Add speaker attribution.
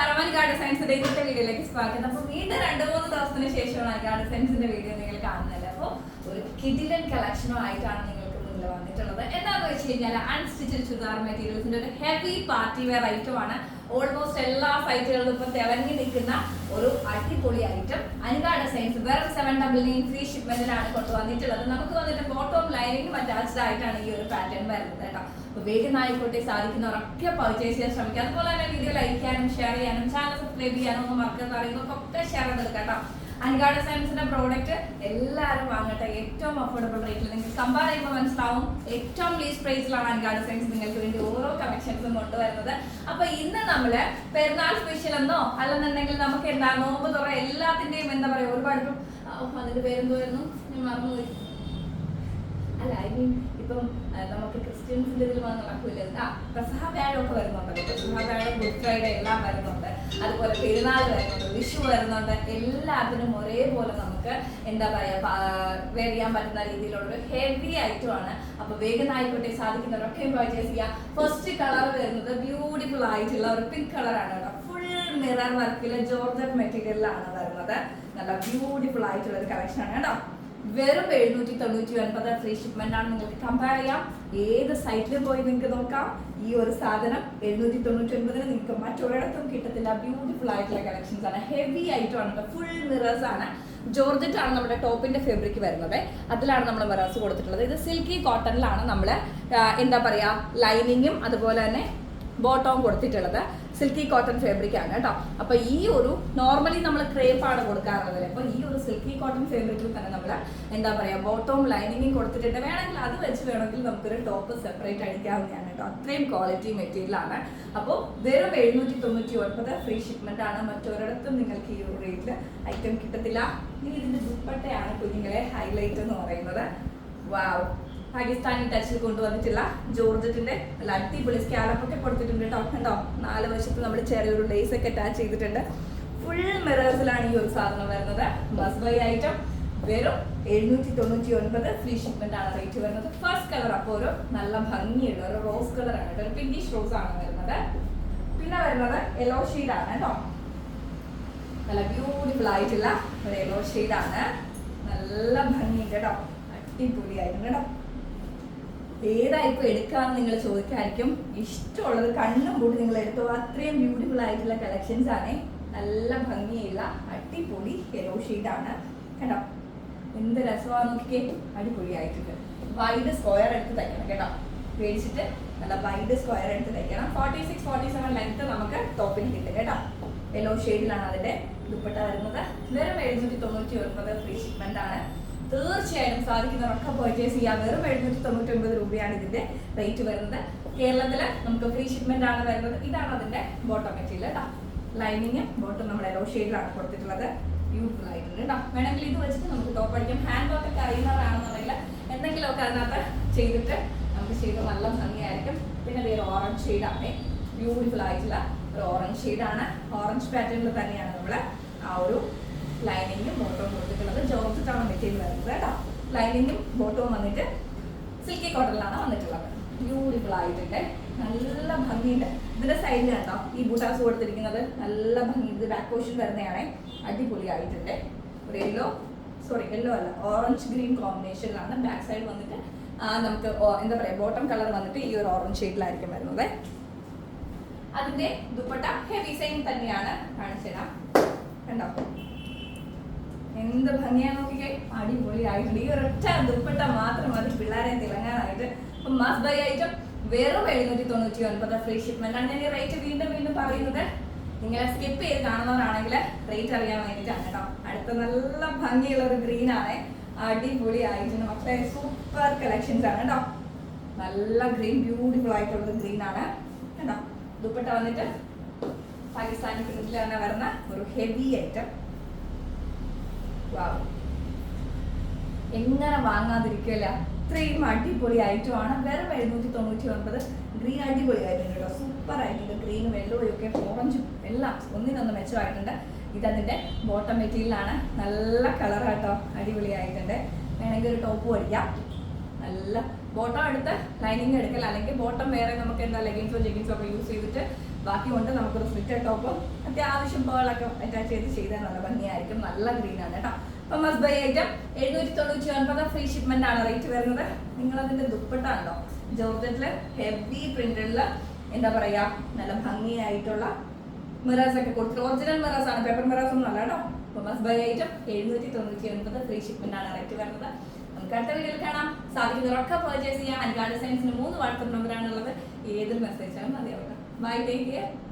Speaker 1: നമസ്കാരം ഗാർഡ് സയൻസിന്റെ ഇന്നത്തെ വീഡിയോയിലേക്ക് സ്വാഗതം. അപ്പൊ വീണ്ടും രണ്ടു മൂന്ന് ദിവസത്തിന് ശേഷമാണ് ഗാർഡ് സയൻസിന്റെ വീഡിയോ നിങ്ങൾ കാണുന്നത്. അപ്പൊ ഒരു കിഡിലൻ കളക്ഷനും ആയിട്ടാണ് നിങ്ങൾക്ക് മുന്നിൽ വന്നിട്ടുള്ളത്. എന്താന്ന് വെച്ച് കഴിഞ്ഞാൽ അൺസ്റ്റിച്ചഡ് ചുരിദാർ മെറ്റീരിയൽസിന്റെ ഒരു ഹെവി പാർട്ടി വെയർ ഐറ്റമാണ് ഓൾമോസ്റ്റ് എല്ലാ സൈറ്റുകളിലും ഇപ്പൊ തിളങ്ങി നിൽക്കുന്ന ഒരു അടിപൊളി ഐറ്റം അനുഗാഡ സയൻസ് വെറും സെവൻ ഡബിൾ നയൻ ഫ്രീ ഷിപ്മെന്റിലാണ് കൊണ്ടുവന്നിട്ടുള്ളത്. നമുക്ക് വന്നിട്ട് ബോട്ടം ലൈനിങ്ങും അറ്റാച്ച്ഡ് ആയിട്ടാണ് ഈ ഒരു പാറ്റേൺ വരുന്നത് കേട്ടോ. അപ്പൊ വേഗം ആയിക്കോട്ടെ സാധിക്കുന്നവരൊക്കെ പർച്ചേസ് ചെയ്യാൻ ശ്രമിക്കുക. അതുപോലെ തന്നെ വീഡിയോ ലൈക്ക് ചെയ്യാനും ഷെയർ ചെയ്യാനും ചാനൽ സബ്സ്ക്രൈബ് ചെയ്യാനും ഒന്നും മറക്കാതെ ഒക്കെ ഷെയർ ചെയ്തെടുക്കാം കേട്ടോ. അൻഗാർഡ് സയൻസിന്റെ പ്രോഡക്റ്റ് എല്ലാവരും വാങ്ങട്ടെ. ഏറ്റവും അഫോർഡബിൾ റേറ്റിൽ നിങ്ങൾക്ക് കമ്പയർ ചെയ്യുമ്പോൾ മനസ്സിലാവും ഏറ്റവും ലീസ് പ്രൈസിലാണ് അൻഗാർഡ് സയൻസ് നിങ്ങൾക്ക് വേണ്ടി ഓരോ കളക്ഷൻസും കൊണ്ടുവരുന്നത്. അപ്പൊ ഇന്ന് നമ്മൾ പെരുന്നാൾ സ്പെഷ്യൽ എന്നോ അല്ലെന്നുണ്ടെങ്കിൽ നമുക്ക് എന്താ നോമ്പ് തുറ എല്ലാത്തിന്റെയും എന്താ പറയാ ഒരുപാട് അതിന്റെ പേരെന്തുവായിരുന്നു ഞാൻ മറന്നുപോയി. അല്ല ഐ മീൻ ഇപ്പം നമുക്ക് ക്രിസ്ത്യൻസിന്റെ ഇതിൽ വന്ന് നടക്കില്ല? ആ പെസഹ വ്യാഴമൊക്കെ വരുന്നുണ്ടല്ലോ പ്രസഹ വ്യാഴം ഗുഡ് ഫ്രൈഡേ എല്ലാം വരുന്നുണ്ട്. അതുപോലെ പെരുന്നാൾ വരുന്നുണ്ട് വിഷു വരുന്നുണ്ട്. എല്ലാത്തിനും ഒരേപോലെ നമുക്ക് എന്താ പറയാ വെയർ ചെയ്യാൻ പറ്റുന്ന രീതിയിലുള്ള ഒരു ഹെവി ആണ്. അപ്പൊ വേഗം ആയിക്കോട്ടെ സാധിക്കുന്നവരൊക്കെ പർച്ചേസ് ചെയ്യുക ഫസ്റ്റ് കളർ വരുന്നത് ബ്യൂട്ടിഫുൾ ആയിട്ടുള്ള ഒരു പിങ്ക് കളറാണ് കേട്ടോ. ഫുൾ മിറർ വർക്കിലെ ജോർജർ മെറ്റീരിയലിലാണ് വരുന്നത്. നല്ല ബ്യൂട്ടിഫുൾ ആയിട്ടുള്ള ഒരു കളക്ഷൻ ആണ് കേട്ടോ. വെറും എഴുന്നൂറ്റി തൊണ്ണൂറ്റി ഒൻപത് ഫ്രീ ഷിപ്മെന്റ് ആണ് നിങ്ങൾക്ക് കമ്പയർ ചെയ്യാം. ഏത് സൈറ്റിൽ പോയി നിങ്ങൾക്ക് നോക്കാം. ഈ ഒരു സാധനം എഴുന്നൂറ്റി തൊണ്ണൂറ്റി ഒൻപതിന് നിങ്ങൾക്ക് മറ്റൊരിടത്തും കിട്ടത്തില്ല. ബ്യൂട്ടിഫുൾ ആയിട്ടുള്ള കളക്ഷൻസ് ആണ്. ഹെവി ആണ്. ഫുൾ മിറേഴ്സ് ആണ്. ജോർജറ്റ് ആണ് നമ്മുടെ ടോപ്പിന്റെ ഫാബ്രിക് വരുന്നത്. അതിലാണ് നമ്മൾ മിറേഴ്സ് കൊടുത്തിട്ടുള്ളത്. ഇത് സിൽക്കി കോട്ടണിലാണ് നമ്മൾ എന്താ പറയാ ലൈനിങ്ങും അതുപോലെ തന്നെ ബോട്ടവും കൊടുത്തിട്ടുള്ളത് സിൽക്കി കോട്ടൺ ഫാബ്രിക് ആണ് കേട്ടോ. അപ്പൊ ഈ ഒരു നോർമലി നമ്മൾ ക്രേപ്പ് ആണ് കൊടുക്കാറുള്ളത്. അപ്പൊ ഈ ഒരു സിൽക്കി കോട്ടൺ ഫാബ്രിക്കിൽ തന്നെ നമ്മൾ എന്താ പറയാ ബോട്ടവും ലൈനിങ്ങും കൊടുത്തിട്ടുണ്ട്. വേണമെങ്കിൽ അത് വെച്ച് വേണമെങ്കിൽ നമുക്കൊരു ടോപ്പ് സെപ്പറേറ്റ് അടിക്കാവുന്നതാണ് കേട്ടോ. അത്രയും ക്വാളിറ്റി മെറ്റീരിയൽ ആണ്. അപ്പോൾ വെറും എഴുന്നൂറ്റി തൊണ്ണൂറ്റി ഒൻപത് ഫ്രീ ഷിപ്മെന്റ് ആണ്. മറ്റൊരിടത്തും നിങ്ങൾക്ക് ഈ റേറ്റിൽ ഐറ്റം കിട്ടത്തില്ല. ഇതിന്റെ ദുപ്പട്ടയാണ് കുഞ്ഞുങ്ങളെ ഹൈലൈറ്റ് എന്ന് പറയുന്നത്. വാവ് പാകിസ്ഥാനി ടച്ചിൽ കൊണ്ടുവന്നിട്ടുള്ള ജോർജറ്റിന്റെ നല്ല അടിപൊളി സ്കാലപ്പ് ഒക്കെ കൊടുത്തിട്ടുണ്ട് കേട്ടോ കണ്ടോ? നാല് വശത്ത് നമ്മൾ ചെറിയൊരു ലേസ് ഒക്കെ അറ്റാച്ച് ചെയ്തിട്ടുണ്ട്. ഫുൾ മിറേഴ്സിലാണ് ഈ ഒരു സാധനം വരുന്നത്. ബസ് ബൈ ഐറ്റം വെറും എഴുന്നൂറ്റി തൊണ്ണൂറ്റി ഒൻപത് ഫ്രീ ഷിപ്മെന്റ് ആണ് റേറ്റ് വരുന്നത്. ഫസ്റ്റ് കളർ അപ്പോൾ ഒരു നല്ല ഭംഗിയുള്ള ഒരു റോസ് കളർ ആണ് കേട്ടോ ഒരു പിങ്കിഷ് റോസ് ആണ് വരുന്നത്. പിന്നെ വരുന്നത് യെല്ലോ ഷെയ്ഡ് ആണ് കേട്ടോ നല്ല ബ്യൂട്ടിഫുൾ ആയിട്ടുള്ള ഒരു യെല്ലോ ഷെയ്ഡ് ആണ്. നല്ല ഭംഗിയുണ്ട് കേട്ടോ അടിപൊളിയായിട്ടുണ്ട് കേട്ടോ ഏതായിപ്പോ എടുക്കാന്ന് നിങ്ങൾ ചോദിക്കായിരിക്കും. ഇഷ്ടമുള്ളത് കണ്ണും കൂടി നിങ്ങൾ എടുത്തോ. അത്രയും ബ്യൂട്ടിഫുൾ ആയിട്ടുള്ള കളക്ഷൻസ് ആണ്. നല്ല ഭംഗിയുള്ള അടിപൊളി യെല്ലോ ആണ്. കേട്ടോ? എന്ത് രസമാണെന്ന് നോക്കിക്കേ. അടിപൊളിയായിട്ടുണ്ട്. വൈഡ് സ്ക്വയർ എടുത്ത് തയ്ക്കണം കേട്ടോ. മേടിച്ചിട്ട് നല്ല വൈഡ് സ്ക്വയർ എടുത്ത് തയ്ക്കണം. Forty six forty seven length നമുക്ക് ടോപ്പിന് കിട്ടും. കേട്ടോ യെല്ലോ ഷെയ്ഡിലാണ് അതിന്റെ ദുപ്പട്ട വരുന്നത്. വെറും എഴുന്നൂറ്റി തൊണ്ണൂറ്റി ഒൻപത് ഫ്രീ ഷിപ്മെന്റ് ആണ്. തീർച്ചയായും സാധിക്കുന്നവരൊക്കെ പർച്ചേസ് ചെയ്യാം വെറും എഴുന്നൂറ്റി തൊണ്ണൂറ്റി രൂപയാണ് ഇതിന്റെ റേറ്റ് വരുന്നത്. കേരളത്തിൽ നമുക്ക് ഫ്രീ ഷിപ്മെന്റ് ആണ് വരുന്നത്. ഇതാണ് അതിന്റെ ബോട്ടം മെറ്റീരിയൽ കേട്ടോ ലൈനിങ് ബോട്ടം നമ്മുടെ യെല്ലോ ഷെയ്ഡിലാണ് കൊടുത്തിട്ടുള്ളത്. ബ്യൂട്ടിഫുൾ ആയിട്ടുണ്ട് കേട്ടോ വേണമെങ്കിൽ ഇത് വെച്ചിട്ട് നമുക്ക് ടോപ്പ് അടിക്കാം. ഹാൻഡ് വർക്ക് ഒക്കെ അറിയുന്നവരാണെന്നുണ്ടെങ്കിൽ എന്തെങ്കിലുമൊക്കെ അതിനകത്ത് ചെയ്തിട്ട് നമുക്ക് ചെയ്ത് നല്ല ഭംഗിയായിരിക്കും. പിന്നെ വേറെ ഓറഞ്ച് ഷെയ്ഡാണ് ബ്യൂട്ടിഫുൾ ആയിട്ടുള്ള ഒരു ഓറഞ്ച് ഷെയ്ഡാണ് ഓറഞ്ച് പാറ്റേണിൽ തന്നെയാണ് നമ്മൾ ആ ഒരു ലൈനിങ്ങും ബോട്ടവും കൊടുത്തിട്ടുള്ളത് ജോർജറ്റാണ് മെറ്റീരിയൽ വരുന്നത് കേട്ടോ? ലൈനിങ്ങും ബോട്ടവും വന്നിട്ട് സിൽക്കി കോട്ടണിലാണ് വന്നിട്ടുള്ളത്. ബ്യൂട്ടിഫുൾ ആയിട്ടുണ്ട്. നല്ല ഭംഗിയുണ്ട്. ഇതിന്റെ സൈഡിൽ കണ്ടോ? ഈ ബൂട്ടാസ് കൊടുത്തിരിക്കുന്നത് നല്ല ഭംഗി. ഇത് ബാക്ക് പോർഷൻ അടിപൊളി അടിപൊളിയായിട്ടുണ്ട്. ഒരു യെല്ലോ സോറി യെല്ലോ അല്ല ഓറഞ്ച് ഗ്രീൻ കോമ്പിനേഷനിലാണ് ബാക്ക് സൈഡ് വന്നിട്ട് നമുക്ക് എന്താ പറയാ ബോട്ടം കളർ വന്നിട്ട് ഈ ഒരു ഓറഞ്ച് ഷെയ്ഡിലായിരിക്കും വരുന്നത്. അതിന്റെ ദുപ്പട്ട ഹെവി സെയിം തന്നെയാണ്. കാണിച്ചു തരാം കണ്ടോ? എന്ത് ഭംഗിയാ നോക്കിക്കേ. അടിപൊളിയായിട്ടുണ്ട് ഈ ഒരൊറ്റ ദുപ്പട്ട മാത്രം മതി പിള്ളേരെ തിളങ്ങാനായിട്ട്. അപ്പം മാസ് ബൈ ഐറ്റം വെറും എഴുന്നൂറ്റി തൊണ്ണൂറ്റി ഒൻപത് ഫ്രീ ഷിപ്മെന്റ് ആണ് ഞാൻ ഈ റേറ്റ് വീണ്ടും വീണ്ടും പറയുന്നത്. നിങ്ങളെ സ്കിപ്പ് ചെയ്ത് കാണുന്നവരാണെങ്കിൽ റേറ്റ് അറിയാൻ വേണ്ടിയിട്ടാണ് കേട്ടോ. അടുത്ത നല്ല ഭംഗിയുള്ള ഒരു ഗ്രീൻ ആണ്. അടിപൊളി ആയിട്ട് മക്കളെ സൂപ്പർ കളക്ഷൻസ് ആണ് കേട്ടോ. നല്ല ഗ്രീൻ ബ്യൂട്ടിഫുൾ ആയിട്ടുള്ള ഗ്രീൻ ആണ്. കേട്ടോ ദുപ്പട്ട വന്നിട്ട് പാകിസ്ഥാനി പ്രിന്റിൽ തന്നെ വരുന്ന ഒരു ഹെവി ഐറ്റം എങ്ങനെ വാങ്ങാതിരിക്കല അത്രയും അടിപൊളി ഐറ്റം ആണ്. വെറും എഴുന്നൂറ്റി തൊണ്ണൂറ്റി ഒൻപത് ഗ്രീൻ അടിപൊളി ആയിട്ടുണ്ട് കേട്ടോ. സൂപ്പർ ആയിട്ടുണ്ട് ഗ്രീൻ വെള്ളവും ഒക്കെ ഓറഞ്ചും എല്ലാം ഒന്നിനൊന്ന് മെച്ചമായിട്ടുണ്ട്. ഇതതിന്റെ ബോട്ടം മെറ്റീരിയലാണ് നല്ല കളറാട്ടോ അടിപൊളിയായിട്ടുണ്ട്. വേണമെങ്കിൽ ഒരു ടോപ്പ് അടിക്കാം. നല്ല ബോട്ടം എടുത്ത് ലൈനിങ് എടുക്കൽ അല്ലെങ്കിൽ ബോട്ടം വേറെ നമുക്ക് എന്താ ലെഗിൻസോ ജെഗിൻസോ ഒക്കെ യൂസ് ചെയ്തിട്ട് ബാക്കി കൊണ്ട് നമുക്ക് റിസ്ട്രിക്റ്റഡ് ടോപ്പും അത്യാവശ്യം പേളൊക്കെ അറ്റാച്ച് ചെയ്ത് ചെയ്താൽ നല്ല ഭംഗിയായിരിക്കും. നല്ല ഗ്രീൻ ആണ് കേട്ടോ. അപ്പം മസ് ബൈ ഐറ്റം എഴുന്നൂറ്റി തൊണ്ണൂറ്റി ഒൻപത് ഫ്രീ ഷിപ്മെന്റ് ആണ് റേറ്റ് വരുന്നത്. നിങ്ങൾ അതിന്റെ ദുപ്പട്ട ഉണ്ടോ? ജോർജറ്റിൽ ഹെവി പ്രിന്റഡിൽ എന്താ പറയാ നല്ല ഭംഗിയായിട്ടുള്ള മിറേഴ്സ് ഒക്കെ കൊടുത്തിട്ട് ഒറിജിനൽ മിറേഴ്സ് ആണ്. പേപ്പർ മിറേഴ്സ് ഒന്നും അല്ല കേട്ടോ. അപ്പോൾ മസ് ബൈ ഐറ്റം എഴുന്നൂറ്റി തൊണ്ണൂറ്റി ഒൻപത് ഫ്രീ ഷിപ്മെന്റ് ആണ് റേറ്റ് വരുന്നത്. നമുക്ക് അടുത്ത വീഡിയോയിൽ കാണാം. സാധിക്കുന്നവരൊക്കെ പർച്ചേസ് ചെയ്യാം. അൻകാർഡ് സയൻസിന് മൂന്ന് വാട്സപ്പ് നമ്പറാണുള്ളത് ഏതൊരു മെസ്സേജ് ആണ് മതിയാവട്ടെ बाय टेक केयर